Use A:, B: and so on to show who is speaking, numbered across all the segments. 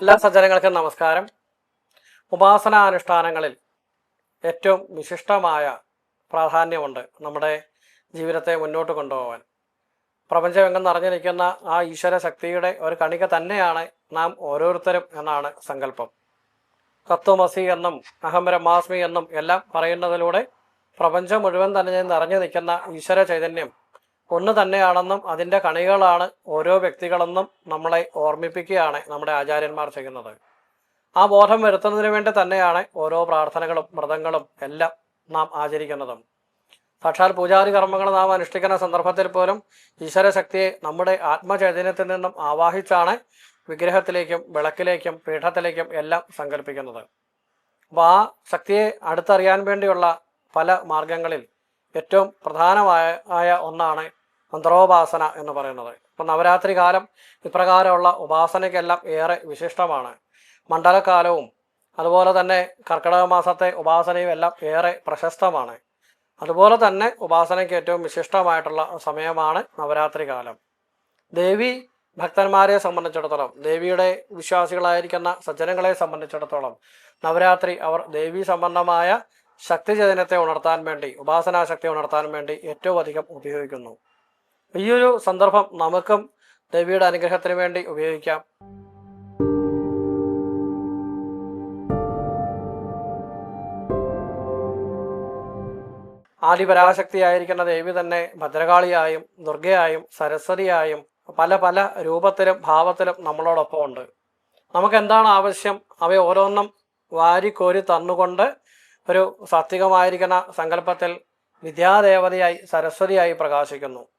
A: എല്ലാ സജ്ജനങ്ങൾക്കും നമസ്കാരം. ഉപാസന ഉപാസനാനുഷ്ഠാനങ്ങളിൽ ഏറ്റവും വിശിഷ്ടമായ പ്രാധാന്യമുണ്ട് നമ്മുടെ ജീവിതത്തെ മുന്നോട്ട് കൊണ്ടുപോകാൻ. പ്രപഞ്ചമെങ്ങും നിറഞ്ഞു നിൽക്കുന്ന ആ ഈശ്വര ശക്തിയുടെ ഒരു കണിക തന്നെയാണ് നാം ഓരോരുത്തരും എന്നാണ് സങ്കല്പം. തത്വമസി എന്നും അഹം ബ്രഹ്മാസ്മി എന്നും എല്ലാം പറയുന്നതിലൂടെ പ്രപഞ്ചം മുഴുവൻ തന്നെ നിറഞ്ഞു നിൽക്കുന്ന ഈശ്വര ചൈതന്യം ഒന്ന് തന്നെയാണെന്നും അതിന്റെ കണികളാണ് ഓരോ വ്യക്തികളെന്നും നമ്മളെ ഓർമ്മിപ്പിക്കുകയാണ് നമ്മുടെ ആചാര്യന്മാർ ചെയ്യുന്നത്. ആ ബോധം വരുത്തുന്നതിന് വേണ്ടി തന്നെയാണ് ഓരോ പ്രാർത്ഥനകളും വ്രതങ്ങളും എല്ലാം നാം ആചരിക്കുന്നതും. സാക്ഷാൽ പൂജാരി കർമ്മങ്ങൾ നാം അനുഷ്ഠിക്കുന്ന സന്ദർഭത്തിൽ പോലും ഈശ്വര ശക്തിയെ നമ്മുടെ ആത്മചൈതന്യത്തിൽ നിന്നും ആവാഹിച്ചാണ് വിഗ്രഹത്തിലേക്കും വിളക്കിലേക്കും പീഠത്തിലേക്കും എല്ലാം സങ്കല്പിക്കുന്നത്. അപ്പോൾ ആ ശക്തിയെ അടുത്തറിയാൻ വേണ്ടിയുള്ള പല മാർഗങ്ങളിൽ ഏറ്റവും പ്രധാനമായ ഒന്നാണ് മന്ത്രോപാസന എന്ന് പറയുന്നത്. ഇപ്പം നവരാത്രി കാലം ഇപ്രകാരമുള്ള ഉപാസനയ്ക്കെല്ലാം ഏറെ വിശിഷ്ടമാണ്. മണ്ഡലകാലവും അതുപോലെ തന്നെ കർക്കിടക മാസത്തെ ഉപാസനയും എല്ലാം ഏറെ പ്രശസ്തമാണ്. അതുപോലെ തന്നെ ഉപാസനയ്ക്ക് ഏറ്റവും വിശിഷ്ടമായിട്ടുള്ള സമയമാണ് നവരാത്രി കാലം. ദേവി ഭക്തന്മാരെ സംബന്ധിച്ചിടത്തോളം ദേവിയുടെ വിശ്വാസികളായിരിക്കുന്ന സജ്ജനങ്ങളെ സംബന്ധിച്ചിടത്തോളം നവരാത്രി അവർ ദേവി സംബന്ധമായ ശക്തിചൈതന്യത്തെ ഉണർത്താൻ വേണ്ടി ഉപാസനാശക്തി ഉണർത്താൻ വേണ്ടി ഏറ്റവും അധികം ഉപയോഗിക്കുന്നു. ഈ ഒരു സന്ദർഭം നമുക്കും ദേവിയുടെ അനുഗ്രഹത്തിന് വേണ്ടി ഉപയോഗിക്കാം. ആദിപരാശക്തിയായിരിക്കുന്ന ദേവി തന്നെ ഭദ്രകാളിയായും ദുർഗയായും സരസ്വതിയായും പല പല രൂപത്തിലും ഭാവത്തിലും നമ്മളോടൊപ്പം ഉണ്ട്. നമുക്ക് എന്താണ് ആവശ്യം? അവയെ ഓരോന്നും വാരിക്കോരി തന്നുകൊണ്ട് ഒരു സാത്വികമായിരിക്കുന്ന സങ്കല്പത്തിൽ വിദ്യാദേവതയായി സരസ്വതിയായി പ്രകാശിക്കുന്നു.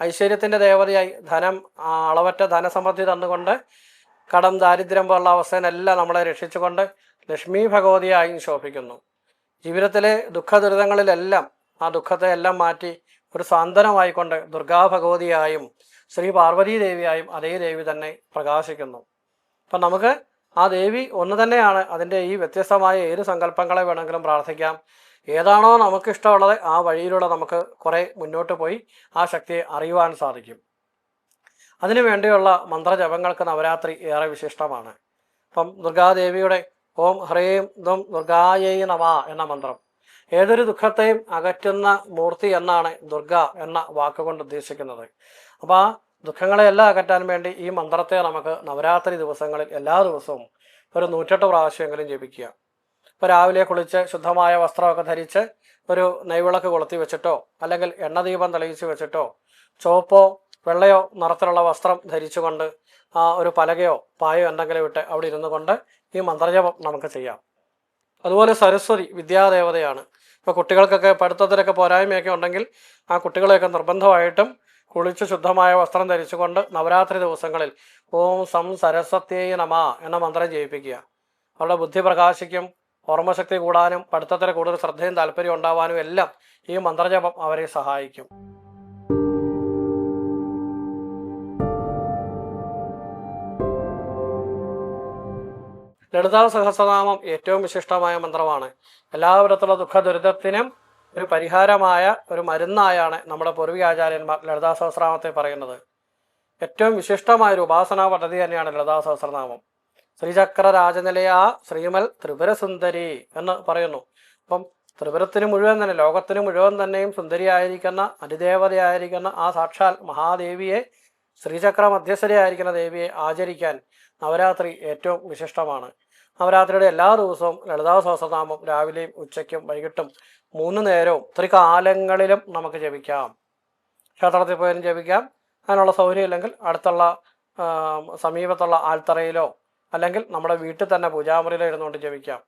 A: ഐശ്വര്യത്തിന്റെ ദേവതയായി ധനം അളവറ്റ ധനസമൃദ്ധി തന്നുകൊണ്ട് കടം ദാരിദ്ര്യം പോലുള്ള അവസ്ഥയെല്ലാം നമ്മളെ രക്ഷിച്ചുകൊണ്ട് ലക്ഷ്മി ഭഗവതിയായും ശോഭിക്കുന്നു. ജീവിതത്തിലെ ദുഃഖ ദുരിതങ്ങളിലെല്ലാം ആ ദുഃഖത്തെ എല്ലാം മാറ്റി ഒരു സാന്ത്വനമായിക്കൊണ്ട് ദുർഗാ ഭഗവതിയായും ശ്രീ പാർവതീ ദേവിയായും അതേ ദേവി തന്നെ പ്രകാശിക്കുന്നു. അപ്പം നമുക്ക് ആ ദേവി ഒന്ന് തന്നെയാണ് അതിന്റെ ഈ വ്യത്യസ്തമായ ഏത് സങ്കല്പങ്ങളെ വേണമെങ്കിലും പ്രാർത്ഥിക്കാം. ഏതാണോ നമുക്കിഷ്ടമുള്ളത് ആ വഴിയിലൂടെ നമുക്ക് കുറേ മുന്നോട്ട് പോയി ആ ശക്തിയെ അറിയുവാൻ സാധിക്കും. അതിനു വേണ്ടിയുള്ള മന്ത്രജപങ്ങൾക്ക് നവരാത്രി ഏറെ വിശിഷ്ടമാണ്. അപ്പം ദുർഗാദേവിയുടെ ഓം ഹ്രീം ദും ദുർഗായൈ നവ എന്ന മന്ത്രം. ഏതൊരു ദുഃഖത്തെയും അകറ്റുന്ന മൂർത്തി എന്നാണ് ദുർഗ എന്ന വാക്കുകൊണ്ട് ഉദ്ദേശിക്കുന്നത്. അപ്പോൾ ആ ദുഃഖങ്ങളെയെല്ലാം അകറ്റാൻ വേണ്ടി ഈ മന്ത്രത്തെ നമുക്ക് നവരാത്രി ദിവസങ്ങളിൽ എല്ലാ ദിവസവും ഒരു നൂറ്റെട്ട് പ്രാവശ്യമെങ്കിലും ജപിക്കുക. ഇപ്പോൾ രാവിലെ കുളിച്ച് ശുദ്ധമായ വസ്ത്രമൊക്കെ ധരിച്ച് ഒരു നെയ്വിളക്ക് കൊളുത്തി വെച്ചിട്ടോ അല്ലെങ്കിൽ എണ്ണ ദീപം തെളിയിച്ച് വെച്ചിട്ടോ ചുവപ്പോ വെള്ളയോ നിറത്തിലുള്ള വസ്ത്രം ധരിച്ചുകൊണ്ട് ആ ഒരു പലകയോ പായോ എന്തെങ്കിലും ഇട്ട് അവിടെ ഇരുന്നു കൊണ്ട് ഈ മന്ത്രജപം നമുക്ക് ചെയ്യാം. അതുപോലെ സരസ്വതി വിദ്യാദേവതയാണ്. ഇപ്പോൾ കുട്ടികൾക്കൊക്കെ പഠിത്തത്തിലൊക്കെ പോരായ്മയൊക്കെ ഉണ്ടെങ്കിൽ ആ കുട്ടികളെയൊക്കെ നിർബന്ധമായിട്ടും കുളിച്ച് ശുദ്ധമായ വസ്ത്രം ധരിച്ചുകൊണ്ട് നവരാത്രി ദിവസങ്ങളിൽ ഓം സം സരസ്വത്യേ നമ എന്ന മന്ത്രം ജയിപ്പിക്കുക. അവരുടെ ബുദ്ധി പ്രകാശിക്കും ഓർമ്മശക്തി കൂടാനും പഠിത്തത്തിൽ കൂടുതൽ ശ്രദ്ധയും താല്പര്യം ഉണ്ടാവാനും എല്ലാം ഈ മന്ത്രജപം അവരെ സഹായിക്കും. ലളിതാ സഹസ്രനാമം ഏറ്റവും വിശിഷ്ടമായ മന്ത്രമാണ്. എല്ലാവിധത്തിലുള്ള ദുഃഖ ദുരിതത്തിനും ഒരു പരിഹാരമായ ഒരു മരുന്നായാണ് നമ്മുടെ പൂർവികാചാര്യന്മാർ ലളിതാ സഹസ്രനാമത്തെ പറയുന്നത്. ഏറ്റവും വിശിഷ്ടമായ ഒരു ഉപാസനാ പദ്ധതി തന്നെയാണ് ലളിതാ സഹസ്രനാമം. ശ്രീചക്ര രാജനിലയ ശ്രീമൽ ത്രിപുരസുന്ദരി എന്ന് പറയുന്നു. അപ്പം ത്രിപുരത്തിന് മുഴുവൻ തന്നെ ലോകത്തിന് മുഴുവൻ തന്നെയും സുന്ദരിയായിരിക്കുന്ന അതിദേവതയായിരിക്കുന്ന ആ സാക്ഷാൽ മഹാദേവിയെ ശ്രീചക്ര മധ്യസ്ഥരിയായിരിക്കുന്ന ദേവിയെ ആചരിക്കാൻ നവരാത്രി ഏറ്റവും വിശിഷ്ടമാണ്. നവരാത്രിയുടെ എല്ലാ ദിവസവും ലളിതാ സഹസ്രനാമം രാവിലെയും ഉച്ചയ്ക്കും വൈകിട്ടും മൂന്ന് നേരവും ത്രികാലങ്ങളിലും നമുക്ക് ജപിക്കാം. ക്ഷേത്രത്തിൽ പോയാലും ജപിക്കാം. അതിനുള്ള സൗകര്യം ഇല്ലെങ്കിൽ അടുത്തുള്ള സമീപത്തുള്ള ആൽത്തറയിലോ അല്ലെങ്കിൽ നമ്മുടെ വീട്ടിൽ തന്നെ പൂജാമുറിയിൽ ഇരുന്നുകൊണ്ട് ജപിക്കാം.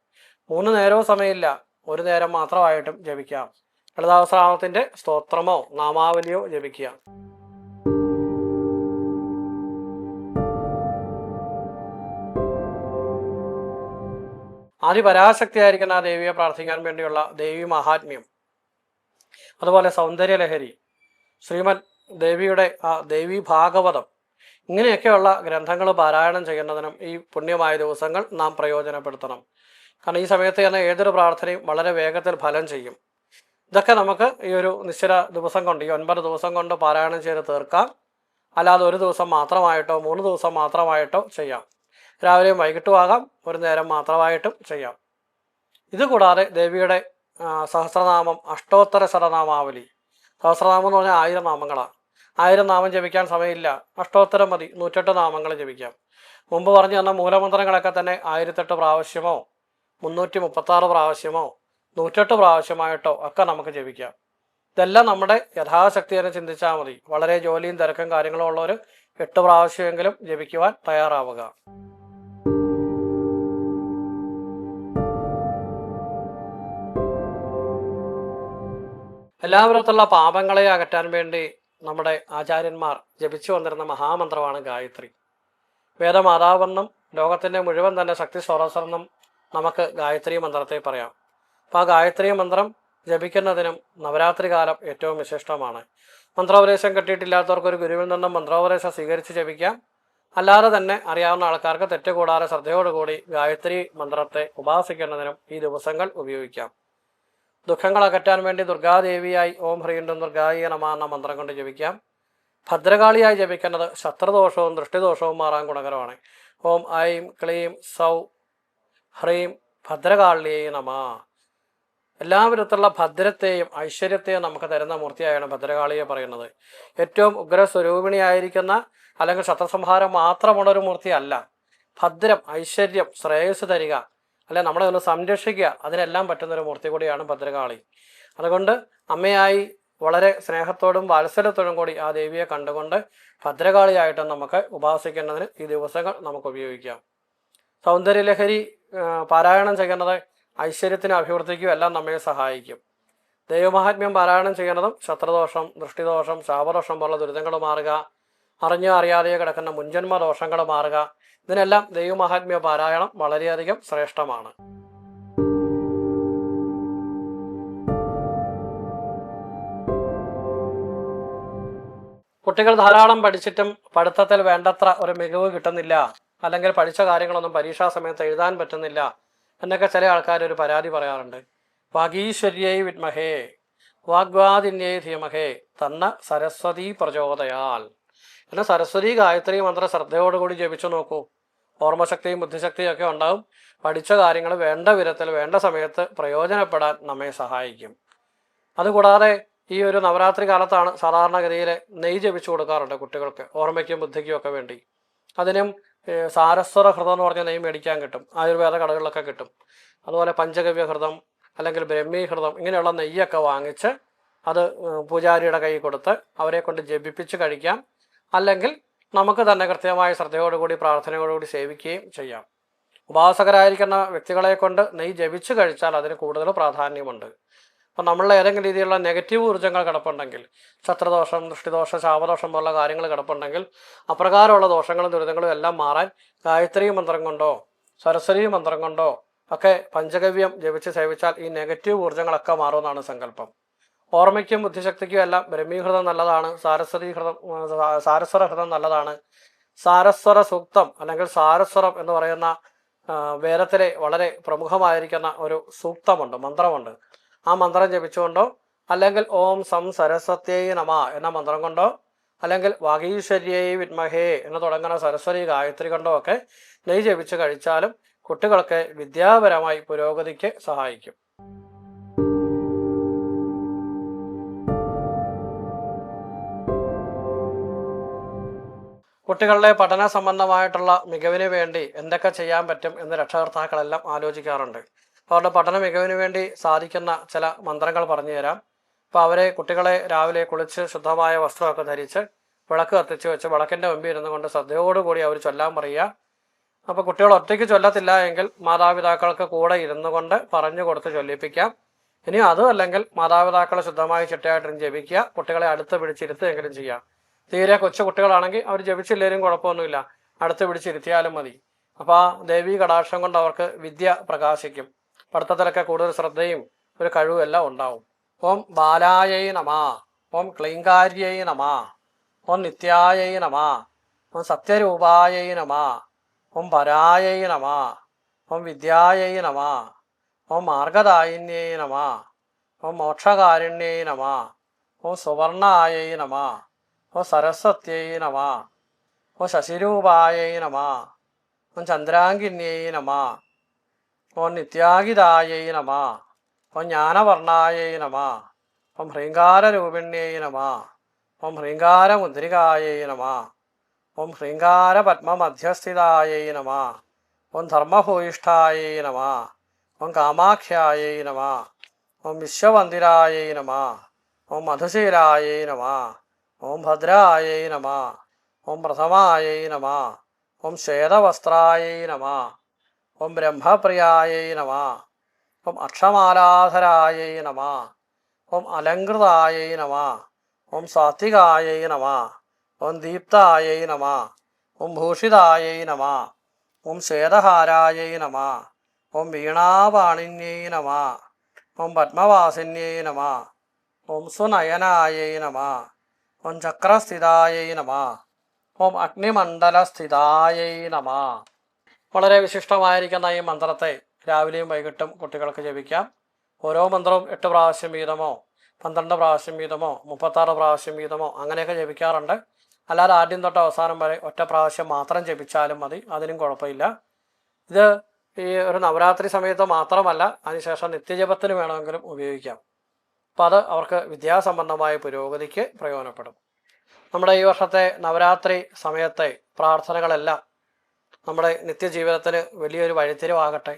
A: മൂന്ന് നേരവും സമയമില്ല. ഒരു നേരം മാത്രമായിട്ടും ജപിക്കാം. ലളിതാവസ്രാമത്തിന്റെ സ്തോത്രമോ നാമാവലിയോ ജപിക്കുക. ആദിപരാശക്തിയായിരിക്കുന്ന ആ ദേവിയെ പ്രാർത്ഥിക്കാൻ വേണ്ടിയുള്ള ദേവി മഹാത്മ്യം. അതുപോലെ സൗന്ദര്യലഹരി. ശ്രീമൻ ദേവിയുടെ ആ ദേവി ഭാഗവതം. ഇങ്ങനെയൊക്കെയുള്ള ഗ്രന്ഥങ്ങൾ പാരായണം ചെയ്യുന്നതിനും ഈ പുണ്യമായ ദിവസങ്ങൾ നാം പ്രയോജനപ്പെടുത്തണം. കാരണം ഈ സമയത്ത് തന്നെ ഏതൊരു പ്രാർത്ഥനയും വളരെ വേഗത്തിൽ ഫലം ചെയ്യും. ഇതൊക്കെ നമുക്ക് ഈ ഒരു നിശ്ചിത ദിവസം കൊണ്ട് ഈ ഒൻപത് ദിവസം കൊണ്ട് പാരായണം ചെയ്ത് തീർക്കാം. അല്ലാതെ ഒരു ദിവസം മാത്രമായിട്ടോ മൂന്ന് ദിവസം മാത്രമായിട്ടോ ചെയ്യാം. രാവിലെയും വൈകിട്ടും ആകാം ഒരു നേരം മാത്രമായിട്ടും ചെയ്യാം. ഇതുകൂടാതെ ദേവിയുടെ സഹസ്രനാമം അഷ്ടോത്തര ശതനാമാവലി. സഹസ്രനാമം എന്ന് പറഞ്ഞാൽ ആയിരം നാമങ്ങളാണ്. ആയിരം നാമം ജപിക്കാൻ സമയമില്ല. അഷ്ടോത്തരം മതി. നൂറ്റെട്ട് നാമങ്ങൾ ജപിക്കാം. മുമ്പ് പറഞ്ഞു തന്ന മൂലമന്ത്രങ്ങളൊക്കെ തന്നെ ആയിരത്തെട്ട് പ്രാവശ്യമോ മുന്നൂറ്റി മുപ്പത്താറ് പ്രാവശ്യമോ നൂറ്റെട്ട് പ്രാവശ്യമായിട്ടോ ഒക്കെ നമുക്ക് ജപിക്കാം. ഇതെല്ലാം നമ്മുടെ യഥാശക്തി തന്നെ ചിന്തിച്ചാൽ മതി. വളരെ ജോലിയും തിരക്കും കാര്യങ്ങളും ഉള്ളവർ എട്ട് പ്രാവശ്യമെങ്കിലും ജപിക്കുവാൻ തയ്യാറാവുക. എല്ലാവരത്തുള്ള പാപങ്ങളെ അകറ്റാൻ വേണ്ടി നമ്മുടെ ആചാര്യന്മാർ ജപിച്ചു വന്നിരുന്ന മഹാമന്ത്രമാണ് ഗായത്രി. വേദമാതാവെന്നും ലോകത്തിന്റെ മുഴുവൻ തന്നെ ശക്തി സ്രോതസ്സെന്നും നമുക്ക് ഗായത്രി മന്ത്രത്തെ പറയാം. അപ്പോൾ ആ ഗായത്രി മന്ത്രം ജപിക്കുന്നതിനും നവരാത്രി കാലം ഏറ്റവും വിശിഷ്ടമാണ്. മന്ത്രോപദേശം കിട്ടിയിട്ടില്ലാത്തവർക്ക് ഒരു ഗുരുവിൽ നിന്നും മന്ത്രോപദേശം സ്വീകരിച്ച് ജപിക്കാം. അല്ലാതെ തന്നെ അറിയാവുന്ന ആൾക്കാർക്ക് തെറ്റുകൂടാതെ ശ്രദ്ധയോടുകൂടി ഗായത്രി മന്ത്രത്തെ ഉപാസിക്കുന്നതിനും ഈ ദിവസങ്ങൾ ഉപയോഗിക്കാം. ദുഃഖങ്ങൾ അകറ്റാൻ വേണ്ടി ദുർഗാദേവിയായി ഓം ഹ്രീണ്ടും ദുർഗായി എന്ന മന്ത്രം കൊണ്ട് ജപിക്കാം. ഭദ്രകാളിയായി ജപിക്കുന്നത് ശത്രുദോഷവും ദൃഷ്ടിദോഷവും മാറാൻ ഗുണകരമാണ്. ഓം ഐം ക്ലീം സൗ ഹ്രീം ഭദ്രകാളിയേ നമ. എല്ലാ വിധത്തിലുള്ള ഭദ്രത്തെയും ഐശ്വര്യത്തെയും നമുക്ക് തരുന്ന മൂർത്തിയായാണ് ഭദ്രകാളിയെ പറയുന്നത്. ഏറ്റവും ഉഗ്രസ്വരൂപിണിയായിരിക്കുന്ന അല്ലെങ്കിൽ ശത്രുസംഹാരം മാത്രമുള്ള ഒരു മൂർത്തിയല്ല. ഭദ്രം ഐശ്വര്യം ശ്രേയസ് തരിക അല്ലെ നമ്മളെ ഒന്ന് സംരക്ഷിക്കുക. അതിനെല്ലാം പറ്റുന്ന ഒരു മൂർത്തി കൂടിയാണ് ഭദ്രകാളി. അതുകൊണ്ട് അമ്മയായി വളരെ സ്നേഹത്തോടും വാത്സല്യത്തോടും കൂടി ആ ദേവിയെ കണ്ടുകൊണ്ട് ഭദ്രകാളിയായിട്ട് നമുക്ക് ഉപാസിക്കേണ്ടതിന് ഈ ദിവസങ്ങൾ നമുക്ക് ഉപയോഗിക്കാം. സൗന്ദര്യലഹരി പാരായണം ചെയ്യുന്നത് ഐശ്വര്യത്തിന് അഭിവൃദ്ധിക്കും എല്ലാം നമ്മെ സഹായിക്കും. ദൈവമാഹാത്മ്യം പാരായണം ചെയ്യുന്നതും ശത്രുദോഷം ദൃഷ്ടിദോഷം ശാപദോഷം പോലുള്ള ദുരിതങ്ങൾ മാറുക അറിഞ്ഞോ അറിയാതെയോ കിടക്കുന്ന മുൻജന്മ ദോഷങ്ങൾ മാറുക ഇതിനെല്ലാം ദൈവമാഹാത്മ്യ പാരായണം വളരെയധികം ശ്രേഷ്ഠമാണ്. കുട്ടികൾ ധാരാളം പഠിച്ചിട്ടും പഠിത്തത്തിൽ വേണ്ടത്ര ഒരു മികവ് കിട്ടുന്നില്ല. അല്ലെങ്കിൽ പഠിച്ച കാര്യങ്ങളൊന്നും പരീക്ഷാ സമയത്ത് എഴുതാൻ പറ്റുന്നില്ല എന്നൊക്കെ ചില ആൾക്കാർ ഒരു പരാതി പറയാറുണ്ട്. വാഗീശ്വര്യൈ വിത്മഹേ വാഗ്വാദിന്യേ ധീമഹേ തന്ന സരസ്വതി പ്രചോദയാൽ. എന്നാൽ സരസ്വതി ഗായത്രി മന്ത്ര ശ്രദ്ധയോടുകൂടി ജപിച്ചു നോക്കൂ. ഓർമ്മശക്തിയും ബുദ്ധിശക്തിയും ഒക്കെ ഉണ്ടാവും. പഠിച്ച കാര്യങ്ങൾ വേണ്ട വിധത്തിൽ വേണ്ട സമയത്ത് പ്രയോജനപ്പെടാൻ നമ്മെ സഹായിക്കും. അതുകൂടാതെ ഈ ഒരു നവരാത്രി കാലത്താണ് സാധാരണഗതിയിൽ നെയ് ജപിച്ചു കൊടുക്കാറുണ്ട് കുട്ടികൾക്ക് ഓർമ്മയ്ക്കും ബുദ്ധിക്കും ഒക്കെ വേണ്ടി. അതിനും സാരസ്വര ഹൃതം എന്ന് പറഞ്ഞ നെയ് മേടിക്കാൻ കിട്ടും ആയുർവേദ കടകളിലൊക്കെ കിട്ടും. അതുപോലെ പഞ്ചഗവ്യ ഹൃതം അല്ലെങ്കിൽ ബ്രഹ്മീ ഹൃതം ഇങ്ങനെയുള്ള നെയ്യൊക്കെ വാങ്ങിച്ച് അത് പൂജാരിയുടെ കൈ കൊടുത്ത് അവരെ കൊണ്ട് ജപിപ്പിച്ച് കഴിക്കാം. അല്ലെങ്കിൽ നമുക്ക് തന്നെ കൃത്യമായ ശ്രദ്ധയോടുകൂടി പ്രാർത്ഥനയോടുകൂടി സേവിക്കുകയും ചെയ്യാം. ഉപാസകരായിരിക്കുന്ന വ്യക്തികളെ കൊണ്ട് നെയ്യ് ജപിച്ചു കഴിച്ചാൽ അതിന് കൂടുതൽ പ്രാധാന്യമുണ്ട്. അപ്പം നമ്മളിൽ ഏതെങ്കിലും രീതിയിലുള്ള നെഗറ്റീവ് ഊർജങ്ങൾ കിടപ്പുണ്ടെങ്കിൽ ശത്രുദോഷം ദൃഷ്ടിദോഷം ശാപദോഷം പോലുള്ള കാര്യങ്ങൾ കിടപ്പുണ്ടെങ്കിൽ അപ്രകാരമുള്ള ദോഷങ്ങളും ദുരിതങ്ങളും എല്ലാം മാറാൻ ഗായത്രി മന്ത്രം കൊണ്ടോ സരസ്വതി മന്ത്രം കൊണ്ടോ ഒക്കെ പഞ്ചഗവ്യം ജപിച്ച് സേവിച്ചാൽ ഈ നെഗറ്റീവ് ഊർജങ്ങളൊക്കെ മാറുമെന്നാണ് സങ്കല്പം. ഓർമ്മയ്ക്കും ബുദ്ധിശക്തിക്കും എല്ലാം ബ്രഹ്മീഹൃതം നല്ലതാണ് സാരസ്വതി ഹൃതം സാരസ്വര ഹൃതം നല്ലതാണ്. സാരസ്വര സൂക്തം അല്ലെങ്കിൽ സാരസ്വരം എന്ന് പറയുന്ന വേദത്തിലെ വളരെ പ്രമുഖമായിരിക്കുന്ന ഒരു സൂക്തമുണ്ട് മന്ത്രമുണ്ട്. ആ മന്ത്രം ജപിച്ചുകൊണ്ടോ അല്ലെങ്കിൽ ഓം സം സരസ്വത്യേ നമ എന്ന മന്ത്രം കൊണ്ടോ അല്ലെങ്കിൽ വാഗീശ്വര്യേ വിത്മഹേ എന്ന് തുടങ്ങുന്ന സരസ്വതി ഗായത്രി കൊണ്ടോ ഒക്കെ നെയ് ജപിച്ച് കഴിച്ചാലും കുട്ടികൾക്ക് വിദ്യാപരമായി പുരോഗതിക്ക് സഹായിക്കും. കുട്ടികളുടെ പഠന സംബന്ധമായിട്ടുള്ള മികവിന് വേണ്ടി എന്തൊക്കെ ചെയ്യാൻ പറ്റും എന്ന് രക്ഷകർത്താക്കളെല്ലാം ആലോചിക്കാറുണ്ട്. അവരുടെ പഠന മികവിന് വേണ്ടി സാധിക്കുന്ന ചില മന്ത്രങ്ങൾ പറഞ്ഞു തരാം. അപ്പോൾ അവരെ കുട്ടികളെ രാവിലെ കുളിച്ച് ശുദ്ധമായ വസ്ത്രമൊക്കെ ധരിച്ച് വിളക്ക് കത്തിച്ച് വെച്ച് വിളക്കിന്റെ മുമ്പിൽ ഇരുന്നു കൊണ്ട് ശ്രദ്ധയോടുകൂടി അവർ ചൊല്ലാൻ പറയുക. അപ്പോൾ കുട്ടികൾ ഒറ്റയ്ക്ക് ചൊല്ലത്തില്ല എങ്കിൽ മാതാപിതാക്കൾക്ക് കൂടെ ഇരുന്നു കൊണ്ട് പറഞ്ഞു കൊടുത്ത് ചൊല്ലിപ്പിക്കാം. ഇനി അതും അല്ലെങ്കിൽ മാതാപിതാക്കളെ ശുദ്ധമായി ചിട്ടയായിട്ടും ജപിക്കുക കുട്ടികളെ അടുത്ത് പിടിച്ചിരുത്തുകയെങ്കിലും ചെയ്യാം. തീരെ കൊച്ചു കുട്ടികളാണെങ്കിൽ അവർ ജപിച്ചില്ലേലും കുഴപ്പമൊന്നുമില്ല. അടുത്ത് പിടിച്ചിരുത്തിയാലും മതി. അപ്പോൾ ആ ദേവീ കടാക്ഷം കൊണ്ട് അവർക്ക് വിദ്യ പ്രകാശിക്കും. പഠിത്തത്തിലൊക്കെ കൂടുതൽ ശ്രദ്ധയും ഒരു കഴിവും എല്ലാം ഉണ്ടാവും. ഓം ബാലായൈ നമ. ഓം ക്ലീങ്കാര്യൈ നമ. ഓം നിത്യായൈ നമ. ഓം സത്യരൂപായൈ നമ. ഓം പരായൈ നമ. ഓം വിദ്യായൈ നമ. ഓം മാർഗദായിന്യൈ നമ. ഓം മോക്ഷകാരുണ്യൈ നമ. ഓം സുവർണായൈ നമ. ഓ സരസ്വത്യൈ നമ ഓ ശശിരൂപായൈ നമ ഓ ചന്ദ്രാങ്കിന്യൈ നമ ഓ നിത്യാഗിതായൈ നമ ഓ ജ്ഞാനവർണായൈ നമ ഓം ഹ്രീങ്കാരരൂപിണ്യൈ നമ ഓം ഹ്രീങ്കാരമുദ്രികായൈ നമ ഓം ഹ്രീങ്കാരപത്മമധ്യസ്ഥിതായൈ നമ ഓം ധർമ്മഭൂയിഷ്ഠായൈ നമ ഓം കാമാഖ്യായൈ നമ ഓം വിശ്വവന്ദിരായൈ നമ ഓം മധുശീലായൈ നമ ഓം ഭദ്രായൈ നമ ഓം പ്രഥമായൈ നമ ഓം ശ്വേതവസ്ത്രായൈ നമ ഓം ബ്രഹ്മപ്രിയായൈ നമ ഓം അക്ഷമാലാധരായൈ നമ ഓം അലങ്കൃതായൈ നമ ഓം സാത്വികായൈ നമ ഓം ദീപ്തായൈ നമ ഓം ഭൂഷിതായൈ നമ ഓം ശ്വേതഹാരായൈ നമ ഓം വീണാപാണിന്യൈ നമ ഓം പത്മവാസിന്യൈ നമ ഓം സുനയനായൈ നമ ഓം ചക്രസ്ഥിതായൈ നമ. ഓം അഗ്നിമണ്ഡല സ്ഥിതായ നമ. വളരെ വിശിഷ്ടമായിരിക്കുന്ന ഈ മന്ത്രത്തെ രാവിലെയും വൈകിട്ടും കുട്ടികൾക്ക് ജപിക്കാം. ഓരോ മന്ത്രവും എട്ട് പ്രാവശ്യം വീതമോ പന്ത്രണ്ട് പ്രാവശ്യം വീതമോ മുപ്പത്താറ് പ്രാവശ്യം വീതമോ അങ്ങനെയൊക്കെ ജപിക്കാറുണ്ട്. അല്ലാതെ ആദ്യം തൊട്ട് അവസാനം വരെ ഒറ്റ പ്രാവശ്യം മാത്രം ജപിച്ചാലും മതി. അതിനും കുഴപ്പമില്ല. ഇത് ഈ ഒരു നവരാത്രി സമയത്ത് മാത്രമല്ല അതിനുശേഷം നിത്യജപത്തിന് വേണമെങ്കിലും ഉപയോഗിക്കാം. അപ്പം അത് അവർക്ക് വിദ്യാസംബന്ധമായ പുരോഗതിക്ക് പ്രയോജനപ്പെടും. നമ്മുടെ ഈ വർഷത്തെ നവരാത്രി സമയത്തെ പ്രാർത്ഥനകളെല്ലാം നമ്മുടെ നിത്യജീവിതത്തിന് വലിയൊരു വഴിത്തിരിവാകട്ടെ.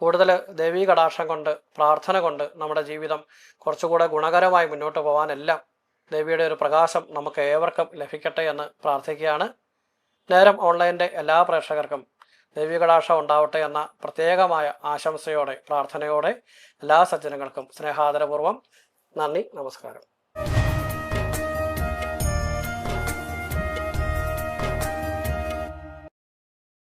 A: കൂടുതൽ ദേവീ കടാക്ഷം കൊണ്ട് പ്രാർത്ഥന കൊണ്ട് നമ്മുടെ ജീവിതം കുറച്ചുകൂടെ ഗുണകരമായി മുന്നോട്ട് പോകാനെല്ലാം ദേവിയുടെ ഒരു പ്രകാശം നമുക്ക് ഏവർക്കും ലഭിക്കട്ടെ എന്ന് പ്രാർത്ഥിക്കുകയാണ്. നേരം ഓൺലൈന്റെ എല്ലാ പ്രേക്ഷകർക്കും ദേവീ കടാക്ഷം ഉണ്ടാവട്ടെ എന്ന പ്രത്യേകമായ ആശംസയോടെ പ്രാർത്ഥനയോടെ എല്ലാ സജ്ജനങ്ങൾക്കും സ്നേഹാദരപൂർവം നന്ദി നമസ്കാരം.